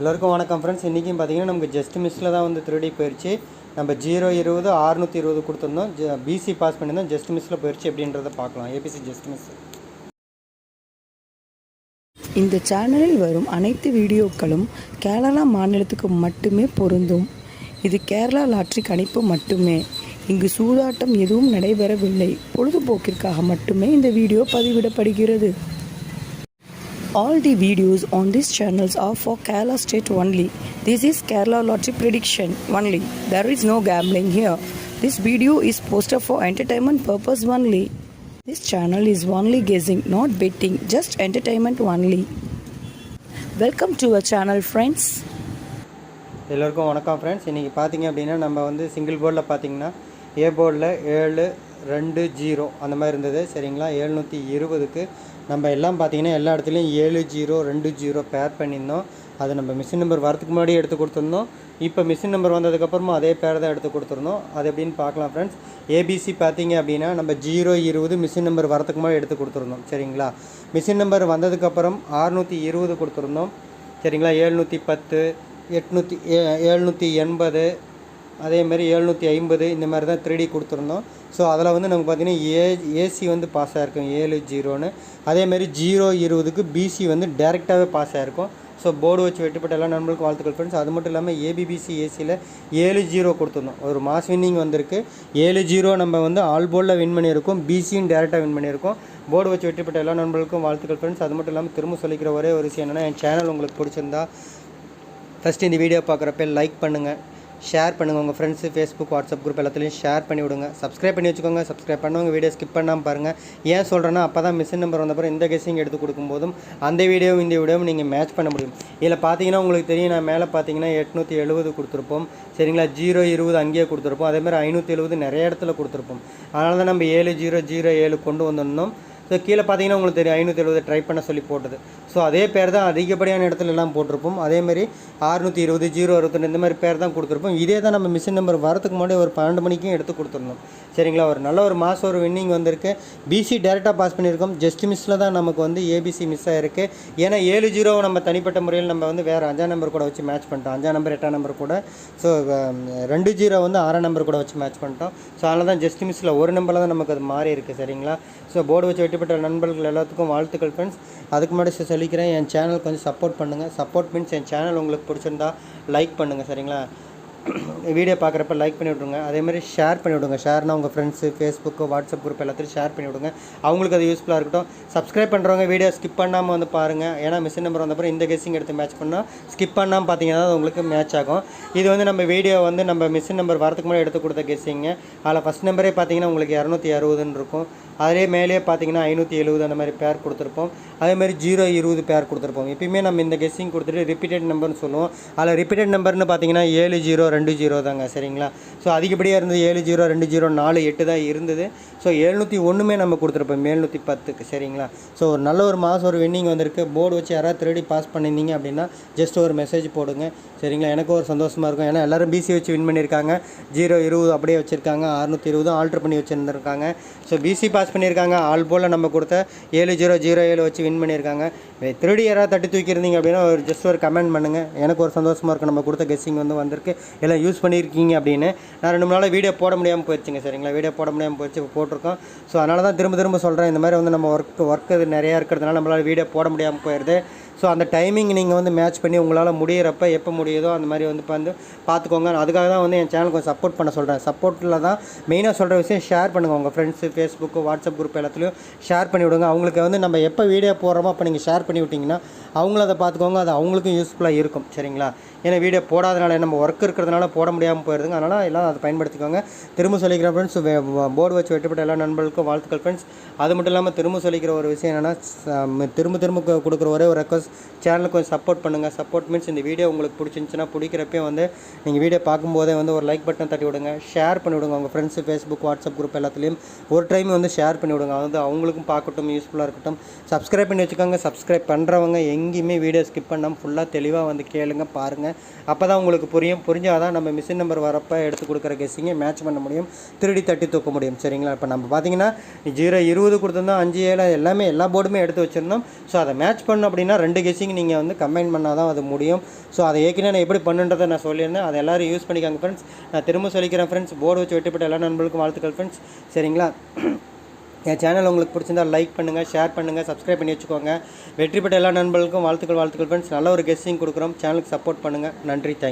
எல்லோருக்கும் வணக்கம் ஃப்ரெண்ட்ஸ் இன்றைக்கும் பார்த்தீங்கன்னா நமக்கு ஜஸ்ட் மிஸ்ஸில் தான் வந்து திருடி போயிடுச்சு நம்ம ஜீரோ இருபது அறுநூற்றி இருபது கொடுத்துருந்தோம். பிசி பாஸ் பண்ணியிருந்தோம். ஜஸ்ட் மிஸ்ஸில் போயிடுச்சு அப்படின்றத பார்க்கலாம். ஏபிசி ஜஸ்ட் மிஸ் இந்த சேனலில் வரும் அனைத்து வீடியோக்களும் கேரளா மாநிலத்துக்கு மட்டுமே பொருந்தும். இது கேரளா லாட்ரி கணிப்பு மட்டுமே. இங்கு சூதாட்டம் எதுவும் நடைபெறவில்லை. பொழுதுபோக்கிற்காக மட்டுமே இந்த வீடியோ பதிவிடப்படுகிறது. All the videos on these channels are for Kerala state only. This is Kerala lottery prediction only. There is no gambling here. This video is posted for entertainment purpose only. This channel is only guessing, not betting, just entertainment only. Welcome to our channel, friends. எல்லோருக்கும் வணக்கம் friends இன்றைக்கி பார்த்தீங்க அப்படின்னா நம்ம வந்து single போர்டில் பார்த்தீங்கன்னா ஏ போர்டில் ஏழு ரெண்டு ஜீரோ அந்த மாதிரி இருந்தது சரிங்களா எழுநூற்றி இருபதுக்கு நம்ம எல்லாம் பார்த்தீங்கன்னா எல்லா இடத்துலையும் ஏழு ஜீரோ ரெண்டு ஜீரோ பேர் பண்ணியிருந்தோம். அது நம்ம மிஷின் நம்பர் வரதுக்கு முன்னாடி எடுத்து கொடுத்துருந்தோம். இப்போ மிஷின் நம்பர் வந்ததுக்கப்புறமா அதே பேர் தான் எடுத்து கொடுத்துருந்தோம். அது எப்படின்னு பார்க்கலாம் ஃப்ரெண்ட்ஸ் ஏபிசி பார்த்தீங்க அப்படின்னா நம்ம ஜீரோ இருபது மிஷின் நம்பர் வரதுக்கு முன்னாடி எடுத்து கொடுத்துருந்தோம். சரிங்களா? மிஷின் நம்பர் வந்ததுக்கப்புறம் அறுநூற்றி இருபது கொடுத்துருந்தோம். சரிங்களா? எழுநூற்றி பத்து எட்நூற்றி எழுநூற்றி எண்பது அதேமாரி எழுநூற்றி ஐம்பது இந்த மாதிரி தான் த்ரீ டி கொடுத்துருந்தோம். ஸோ அதில் வந்து நமக்கு பார்த்தீங்கன்னா ஏ ஏசி வந்து பாஸ் ஆகிருக்கும் ஏழு ஜீரோன்னு. அதேமாரி ஜீரோ இருபதுக்கு பிசி வந்து டேரெக்டாகவே பாஸ் ஆகிருக்கும் ஸோ போர்டு வச்சு வெட்டுப்பட்ட எல்லா நண்பர்களுக்கும் வாழ்த்துக்கள் ஃப்ரெண்ட்ஸ் அது மட்டும் இல்லாமல் ஏபிபிசி ஏசியில் ஏழு ஜீரோ கொடுத்துருந்தோம். ஒரு மாஸ் வின்னிங் வந்திருக்கு. ஏழு ஜீரோ நம்ம வந்து ஆல் போர்டில் வின் பண்ணியிருக்கோம். பிசியும் டேரெக்டாக வின் பண்ணியிருக்கோம். போர்டு வச்சு வெட்டிப்பட்ட எல்லா நண்பர்களுக்கும் வாழ்த்துக்கள் ஃப்ரெண்ட்ஸ் அது மட்டும் இல்லாமல் திரும்ப சொல்லிக்கிற ஒரே ஒரு விஷயம் என்னென்னா என் சேனல் உங்களுக்கு பிடிச்சிருந்தா ஃபஸ்ட்டு இந்த வீடியோ பார்க்குறப்ப லைக் பண்ணுங்கள் ஷேர் பண்ணுங்கள் உங்கள் ஃப்ரெண்ட்ஸு ஃபேஸ்புக் வாட்ஸ்அப் குரூப் எல்லாத்துலேயும் ஷேர் பண்ணி விடுங்க. சப்ஸ்கிரைப் பண்ணி வச்சுக்கோங்க. சப்ஸ்கிரைப் பண்ணவங்க வீடியோ ஸ்கிப் பண்ணாமல் பாருங்கள் ஏன் சொல்கிறேன்னா அப்போ தான் மிஷின் நம்பர் வந்தப்பறம் இந்த கெஸிங் எடுத்து கொடுக்கும்போதும் அந்த வீடியோவும் இந்த வீடியோவும் நீங்கள் மேட்ச் பண்ண முடியும். இதில் பார்த்தீங்கன்னா உங்களுக்கு தெரியும் நான் மேலே பார்த்தீங்கன்னா எட்நூற்றி எழுபது கொடுத்துருப்போம். சரிங்களா? ஜீரோ இருபது அங்கேயே கொடுத்துருப்போம். அதேமாதிரி ஐநூற்றி எழுபது நிறைய இடத்துல கொடுத்துருப்போம். அதனால தான் நம்ம ஏழு ஜீரோ ஜீரோ ஏழு கொண்டு வந்திருந்தோம். ஸோ கீழே பார்த்தீங்கன்னா உங்களுக்கு தெரியும். ஐநூற்றி எழுபது ட்ரை பண்ண சொல்லி போட்டது. ஸோ அதே பேர் தான் அதிகப்படியான இடத்துல எல்லாம் போட்டிருப்போம் அதேமாதிரி அறுநூற்றி இருபது ஜீரோ அறுபத்தொன்று இந்த மாதிரி பேர் தான் கொடுத்துருப்போம். இதே தான் நம்ம மிஷின் நம்பர் வரதுக்கு முன்னாடி ஒரு பன்னெண்டு மணிக்கும் எடுத்து கொடுத்துருந்தோம் சரிங்களா? ஒரு நல்ல ஒரு மாதம் ஒரு வின்னிங் வந்திருக்கு. பிசி டேரெக்டாக பாஸ் பண்ணியிருக்கோம். ஜஸ்ட் மிஸ்ஸில் தான் நமக்கு வந்து ஏபிசி மிஸ் ஆகிருக்கு ஏன்னா ஏழு ஜீரோவை நம்ம தனிப்பட்ட முறையில் நம்ம வந்து வேறு அஞ்சாம் நம்பர் கூட வச்சு மேட்ச் பண்ணிட்டோம். அஞ்சாம் நம்பர் எட்டாம் நம்பர் கூட. ஸோ um, ரெண்டு ஜீரோ வந்து ஆறாம் நம்பர் கூட வச்சு மேட்ச் பண்ணிட்டோம். ஸோ அதனால தான் ஜஸ்ட் மிஸ்ஸில் ஒரு நம்பரில் தான் நமக்கு அது மாறி இருக்குது சரிங்களா? ஸோ போர்டு வச்சு பெற்ற நண்பர்கள் எல்லாத்துக்கும் வாழ்த்துக்கள் ஃப்ரெண்ட்ஸ் அதுக்கு முன்னாடி சொல்லிக்கிறேன் என் சேனல் கொஞ்சம் சப்போர்ட் பண்ணுங்கள் சப்போர்ட் மீன்ஸ் என் சேனல் உங்களுக்கு பிடிச்சிருந்தா லைக் பண்ணுங்கள் சரிங்களா? வீடியோ பார்க்குறப்ப லைக் பண்ணி விட்ருங்க அதே மாதிரி ஷேர் பண்ணி விடுங்க. ஷேர்னா உங்கள் ஃப்ரெண்ட்ஸு ஃபேஸ்புக்கு வாட்ஸ்அப் குரூப் எல்லாத்தையும் ஷேர் பண்ணி விடுங்க. அவங்களுக்கு அது யூஸ்ஃபுல்லாக இருக்கட்டும். சப்ஸ்கிரைப் பண்ணுறவங்க வீடியோ ஸ்கிப் பண்ணாமல் வந்து பாருங்கள் ஏன்னா மிஷின் நம்பர் வந்தப்பறம் இந்த கெஸ்ஸிங் எடுத்து மேட்ச் பண்ணால் ஸ்கிப் பண்ணாமல் பார்த்தீங்கன்னா அது உங்களுக்கு மேட்ச் ஆகும். இது வந்து நம்ம வீடியோ வந்து நம்ம மிஷின் நம்பர் வரதுக்கு முன்னாடி எடுத்து கொடுத்த கெஸ்ஸிங்க அதில் ஃபஸ்ட் நம்பரே பார்த்தீங்கன்னா உங்களுக்கு இரநூத்தி அறுபதுன்னு இருக்கும். அதிலே மேலேயே பார்த்தீங்கன்னா ஐநூற்றி எழுபது அந்த மாதிரி பேர் கொடுத்துருப்போம். அதே மாதிரி ஜீரோ இருபது பேர் கொடுத்துருப்போம். எப்பயுமே நம்ம இந்த கெஸ்ஸிங் கொடுத்துட்டு ரிப்பீட்டட் நம்பர்னு சொல்லுவோம். அதில் ரிப்பீட்டட் நம்பர்னு பார்த்தீங்கன்னா ஏழு ஜீரோ ரெண்டு ஜீரோ தாங்க. சரிங்களா? ஸோ அதிகப்படியாக இருந்தது ஏழு ஜீரோ ரெண்டு ஜீரோ நாலு எட்டு தான் இருந்தது. ஸோ எழுநூற்றி ஒன்றுமே நம்ம கொடுத்துருப்போம். எழுநூற்றி பத்துக்கு. சரிங்களா? ஸோ ஒரு நல்ல ஒரு மாதம் ஒரு வின்னிங் வந்திருக்கு. போர்டு வச்சு யாராவது திருடி பாஸ் பண்ணியிருந்தீங்க அப்படின்னா ஜஸ்ட் ஒரு மெசேஜ் போடுங்க. சரிங்களா? எனக்கும் ஒரு சந்தோஷமாக இருக்கும். ஏன்னா எல்லோரும் பிசி வச்சு வின் பண்ணியிருக்காங்க. ஜீரோ இருபது அப்படியே வச்சுருக்காங்க. அறுநூற்றி இருபதும் ஆல்ட்ரு பண்ணி வச்சுருந்துருக்காங்க. ஸோ பிசி பாஸ் பண்ணியிருக்காங்க. ஆல் போல் நம்ம கொடுத்த ஏழு ஜீரோ ஜீரோ ஏழு வச்சு வின் பண்ணியிருக்காங்க. திருடி யாராவது தட்டி தூக்கியிருந்தீங்க அப்படின்னா ஒரு ஜஸ்ட் ஒரு கமெண்ட் பண்ணுங்கள் எனக்கு ஒரு சந்தோஷமாக இருக்கும் நம்ம கொடுத்த கெஸ்ஸிங் வந்து வந்திருக்கு. எல்லாம் யூஸ் பண்ணியிருக்கீங்க அப்படின்னு. நான் ரெண்டு மூணு நாளாக வீடியோ போட முடியாமல் போயிடுச்சுங்க சரிங்களா? வீடியோ போட முடியாமல் போயிடுச்சு இப்போ போட்டிருக்கோம். ஸோ அதனால தான் திரும்ப திரும்ப சொல்கிறேன் இந்த மாதிரி வந்து நம்ம ஒர்க் ஒர்க் நிறையா இருக்கிறதுனால நம்மளால் வீடியோ போட முடியாமல் போயிடுது ஸோ அந்த டைமிங் நீங்கள் வந்து மேட்ச் பண்ணி உங்களால் முடியிறப்ப எப்போ முடியுதோ அந்த மாதிரி வந்து வந்து பார்த்துக்கோங்க அதுக்காக தான் வந்து என் சேனல் கொஞ்சம் சப்போர்ட் பண்ண சொல்கிறேன் சப்போர்ட்டில் தான் மெயினாக சொல்கிற விஷயம் ஷேர் பண்ணுங்கள் உங்கள் ஃப்ரெண்ட்ஸு ஃபேஸ்புக்கு வாட்ஸ்அப் குரூப் எல்லாத்துலேயும் ஷேர் பண்ணி விடுங்க. அவங்களுக்கு வந்து நம்ம எப்போ வீடியோ போடுறோமோ அப்போ நீங்கள் ஷேர் பண்ணி விட்டிங்கன்னா அவங்களும் அதை பார்த்துக்கோங்க அது அவங்களுக்கும் யூஸ்ஃபுல்லாக இருக்கும். சரிங்களா? ஏன்னா வீடியோ போடாதனால நம்ம ஒர்க் இருக்கிறதுனால போட முடியாமல் போயிருதுங்க. அதனால் எல்லாம் அதை பயன்படுத்திக்கோங்க. திரும்ப சொல்லிக்கிறேன் ஃப்ரெண்ட்ஸ் போர்டு வச்சு வெட்டப்பட்ட எல்லா நண்பர்களுக்கும் வாழ்த்துக்கள் ஃப்ரெண்ட்ஸ் அது மட்டும் இல்லாமல் திரும்ப சொல்லிக்கிற ஒரு விஷயம் என்னென்னா திரும்ப திரும்ப கொடுக்குற ஒரே ஒரு ரெக்வஸ்ட் சேனலுக்கு கொஞ்சம் சப்போர்ட் பண்ணுங்கள் சப்போர்ட் மீன்ஸ் இந்த வீடியோ உங்களுக்கு பிடிச்சிருந்துச்சின்னா பிடிக்கிறப்பே வந்து நீங்கள் வீடியோ பார்க்கும்போதே வந்து ஒரு லைக் பட்டன் தட்டி விடுங்க. ஷேர் பண்ணி விடுங்க. உங்கள் ஃப்ரெண்ட்ஸு ஃபேஸ்புக் வாட்ஸ்அப் குரூப் எல்லாத்துலேயும் ஒரு டைம் வந்து ஷேர் பண்ணி விடுங்க. அது வந்து அவங்களுக்கும் பார்க்கட்டும் யூஸ்ஃபுல்லாக இருக்கட்டும். சப்ஸ்கிரைப் பண்ணி வச்சுக்கோங்க. சப்ஸ்கிரைப் பண்ணுறவங்க எங்கேயுமே வீடியோ ஸ்கிப் பண்ணாமல் ஃபுல்லாக தெளிவாக வந்து கேளுங்க பாருங்கள் அப்போ தான் உங்களுக்கு புரியும். புரிஞ்சாதான் நம்ம மிஷின் நம்பர் வரப்போ எடுத்து கொடுக்குற கெஸ்ஸிங்கை மேட்ச் பண்ண முடியும். திருடி தட்டி தூக்க முடியும். சரிங்களா? இப்போ நம்ம பார்த்தீங்கன்னா ஜீரோ இருபது கொடுத்துருந்தோம் அஞ்சு ஏழு எல்லாமே எல்லா போர்டுமே எடுத்து வச்சுருந்தோம். ஸோ அதை மேட்ச் பண்ணோம் அப்படின்னா ரெண்டு ரெண்டு கெஸ்ஸிங் நீங்கள் வந்து கம்பைன் பண்ணால் தான் அது முடியும். ஸோ அதை ஏற்கனவே நான் எப்படி பண்ணுன்றதை நான் சொல்லியிருந்தேன். அதை எல்லோரும் யூஸ் பண்ணிக்காங்க ஃப்ரெண்ட்ஸ் நான் திரும்ப சொல்லிக்கிறேன் ஃப்ரெண்ட்ஸ் போர்டு வச்சு வெட்டிப்பட்ட எல்லா நண்பர்களுக்கும் வாழ்த்துக்கள் ஃப்ரெண்ட்ஸ் சரிங்களா? என் சேனல் உங்களுக்கு பிடிச்சிருந்தா லைக் பண்ணுங்கள் ஷேர் பண்ணுங்கள் சப்ஸ்கிரைப் பண்ணி வச்சுக்கோங்க. வெற்றி பெற்ற எல்லா நண்பர்களுக்கும் வாழ்த்துக்கள் வாழ்த்துக்கள் ஃப்ரெண்ட்ஸ் நல்ல ஒரு கெஸ்ஸிங் கொடுக்குறோம். சேனலுக்கு சப்போர்ட் பண்ணுங்கள் நன்றி. தேங்க்